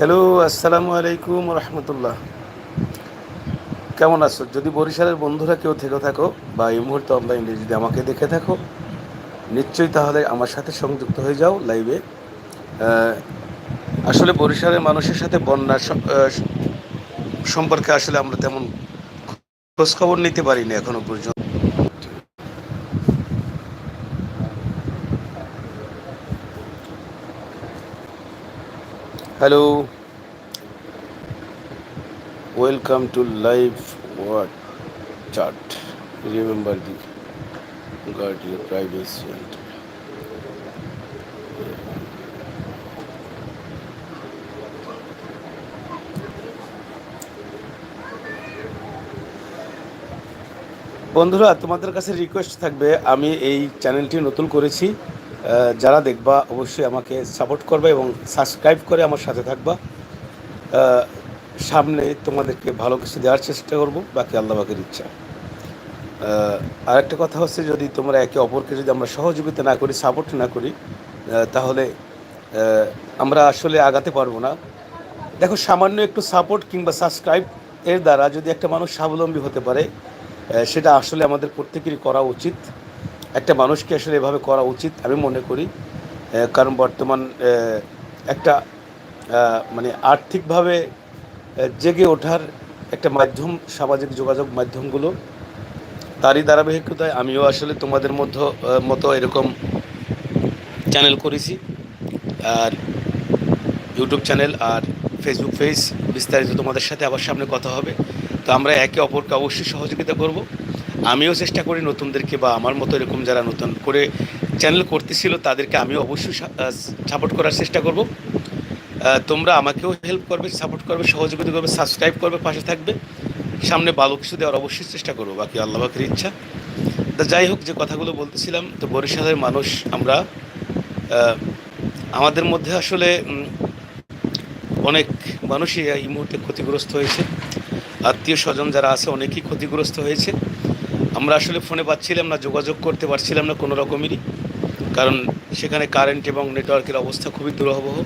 Hello আসসালামু আলাইকুম রহমতুল্লাহ কেমন আছো? যদি বরিশালের বন্ধুরা কেউ থেকে থাকো বা এই মুহূর্তে অনলাইনে যদি আমাকে দেখে থাকো, নিশ্চয়ই তাহলে আমার সাথে সংযুক্ত হয়ে যাও লাইভে আসলে বরিশালের মানুষের সাথে বন্যার সম্পর্কে আসলে আমরা তেমন খোঁজখবর নিতে পারিনি এখনও পর্যন্ত। Hello welcome to live word chart remember the guard your privacy and বন্ধুরা, তোমাদের কাছে রিকোয়েস্ট থাকবে, আমি এই চ্যানেলটি নতুন করেছি। যারা দেখবা, অবশ্যই আমাকে সাপোর্ট করবে এবং সাবস্ক্রাইব করে আমার সাথে থাকবা। সামনে তোমাদেরকে ভালো কিছু দেওয়ার চেষ্টা করব, বাকি আল্লাহ বাকের ইচ্ছা। আর একটা কথা হচ্ছে, যদি তোমরা একে অপরকে যদি আমরা সহযোগিতা না করি সাপোর্ট না করি তাহলে আমরা আসলে আগাতে পারব না। দেখো, সামান্য একটু সাপোর্ট কিংবা সাবস্ক্রাইব এর দ্বারা যদি একটা মানুষ স্বাবলম্বী হতে পারে সেটা আসলে আমাদের প্রত্যেকেরই করা উচিত। একটা মানুষকে আসলে এভাবে করা উচিত আমি মনে করি কারণ বর্তমান একটা মানে আর্থিকভাবে জেগে ওঠার একটা মাধ্যম, সামাজিক যোগাযোগ মাধ্যমগুলো, তারই ধারাবাহিকতায় আমিও আসলে তোমাদের মধ্য মতো এরকম চ্যানেল করেছি। আর ইউটিউব চ্যানেল আর ফেসবুক পেজ বিস্তারিত তোমাদের সাথে আবার সামনে কথা হবে। তো আমরা একে অপরকে অবশ্যই সহযোগিতা করব। আমিও চেষ্টা করি নতুনদেরকে বা আমার মতো এরকম যারা নতুন করে চ্যানেল করতেছিল, তাদেরকে আমি অবশ্যই সাপোর্ট করার চেষ্টা করব। তোমরা আমাকেও হেল্প করবে সাপোর্ট করবে, সহযোগিতা করবে সাবস্ক্রাইব করবে, পাশে থাকবে। সামনে ভালো কিছু দেওয়ার অবশ্যই চেষ্টা করব, বাকি আল্লাহ বাকের ইচ্ছা। তা যাই হোক, যে কথাগুলো বলতেছিলাম, তো বরিশালের মানুষ আমরা আমাদের মধ্যে আসলে অনেক মানুষই এই মুহূর্তে ক্ষতিগ্রস্ত হয়েছে। আত্মীয় স্বজন যারা আছে, অনেকেই ক্ষতিগ্রস্ত হয়েছে। আমরা আসলে ফোনে পাচ্ছিলাম না, যোগাযোগ করতে পারছিলাম না কোনো রকমেরই। কারণ সেখানে কারেন্ট এবং নেটওয়ার্কের অবস্থা খুবই দুরবহ।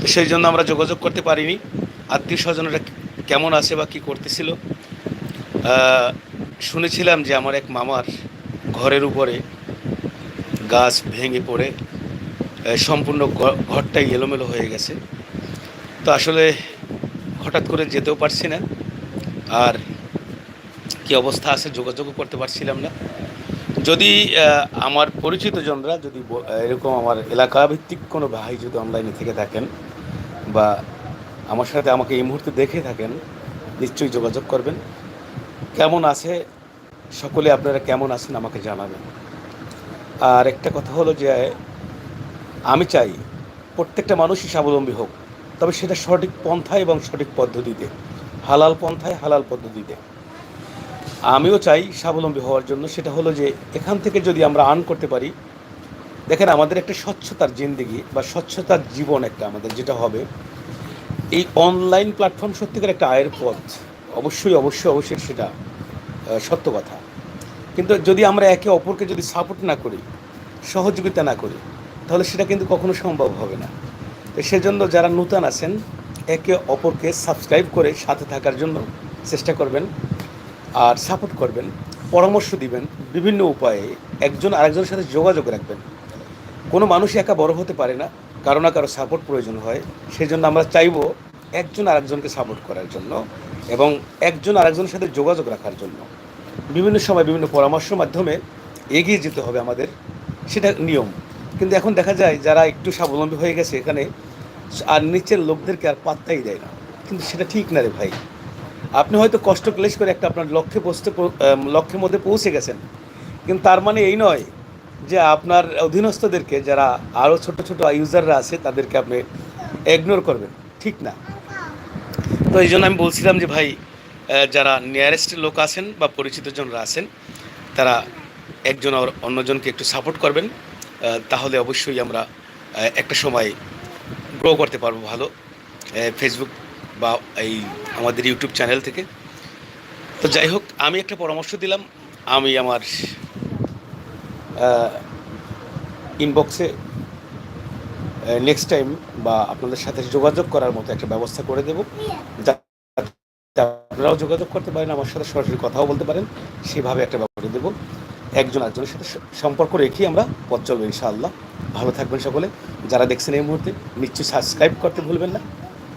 তো সেই জন্য আমরা যোগাযোগ করতে পারিনি। আত্মীয় স্বজনরা কেমন আছে বা কী করতেছিল? শুনেছিলাম যে আমার এক মামার ঘরের উপরে গাছ ভেঙে পড়ে সম্পূর্ণ ঘরটাই এলোমেলো হয়ে গেছে। তো আসলে হঠাৎ করে যেতেও পারছি না। আর কি অবস্থা আছে যোগাযোগও করতে পারছিলাম না। যদি আমার পরিচিত জনরা যদি এরকম আমার এলাকা ভিত্তিক কোনো ভাই যদি অনলাইনে থেকে থাকেন বা আমার সাথে আমাকে এই মুহূর্তে দেখে থাকেন, নিশ্চয়ই যোগাযোগ করবেন। কেমন আছে? সকলে আপনারা কেমন আছেন আমাকে জানাবেন। আর একটা কথা হলো যে, আমি চাই প্রত্যেকটা মানুষই স্বাবলম্বী হোক, তবে সেটা সঠিক পন্থায় এবং সঠিক পদ্ধতিতে, হালাল পন্থায় হালাল পদ্ধতিতে। আমিও চাই স্বাবলম্বী হওয়ার জন্য। সেটা হলো যে এখান থেকে যদি আমরা আর্ন করতে পারি, দেখেন আমাদের একটা স্বচ্ছতার জিন্দিগি বা স্বচ্ছতার জীবন একটা আমাদের, যেটা হবে। এই অনলাইন প্ল্যাটফর্ম সত্যিকার একটা আয়ের পথ। অবশ্যই অবশ্যই অবশ্যই সেটা সত্য কথা। কিন্তু যদি আমরা একে অপরকে যদি সাপোর্ট না করি, সহযোগিতা না করি, তাহলে সেটা কিন্তু কখনো সম্ভব হবে না। তো সেজন্য যারা নূতন আছেন, একে অপরকে সাবস্ক্রাইব করে সাথে থাকার জন্য চেষ্টা করবেন। আর সাপোর্ট করবেন, পরামর্শ দিবেন, বিভিন্ন উপায়ে একজন আরেকজনের সাথে যোগাযোগ রাখবেন। কোনো মানুষ একা বড় হতে পারে না, কারও না কারও সাপোর্ট প্রয়োজন হয়। সেই জন্য আমরা চাইব একজন আরেকজনকে সাপোর্ট করার জন্য এবং একজন আরেকজনের সাথে যোগাযোগ রাখার জন্য। বিভিন্ন সময় বিভিন্ন পরামর্শের মাধ্যমে এগিয়ে যেতে হবে আমাদের, সেটা নিয়ম। কিন্তু এখন দেখা যায় যারা একটু স্বাবলম্বী হয়ে গেছে এখানে, আর নিচের লোকদেরকে আর পাত্তাই দেয় না। কিন্তু সেটা ঠিক না রে ভাই। আপনি হয়তো কষ্ট ক্লেশ করে একটা আপনার লক্ষ্যে পৌঁছতে লক্ষ্যের মধ্যে পৌঁছে গেছেন। কিন্তু তার মানে এই নয় যে আপনার অধীনস্থদেরকে যারা আরও ছোট ছোট ইউজাররা আছে, তাদেরকে আপনি ইগনোর করবেন। ঠিক না? তো এই জন্য আমি বলছিলাম যে ভাই যারা নিয়ারেস্ট লোক আছেন বা পরিচিত জনরা আছেন, তারা একজন আর অন্যজনকে একটু সাপোর্ট করবেন। তাহলে অবশ্যই আমরা একটা সময় গ্রো করতে পারব ভালো। ফেসবুক বা এই আমাদের ইউটিউব চ্যানেল থেকে। তো যাই হোক, আমি একটা পরামর্শ দিলাম। আমি আমার ইনবক্সে নেক্সট টাইম বা আপনাদের সাথে যোগাযোগ করার মতো একটা ব্যবস্থা করে দেবো। আপনারাও যোগাযোগ করতে পারেন, আমার সাথে সরাসরি কথাও বলতে পারেন, সেভাবে একটা ব্যবস্থা করে দেবো। একজন একজনের সাথে সম্পর্ক রেখেই আমরা পথ চলবো, ইনশাআল্লাহ। ভালো থাকবেন সকলে। যারা দেখছেন এই মুহূর্তে, নিশ্চয়ই সাবস্ক্রাইব করতে ভুলবেন না।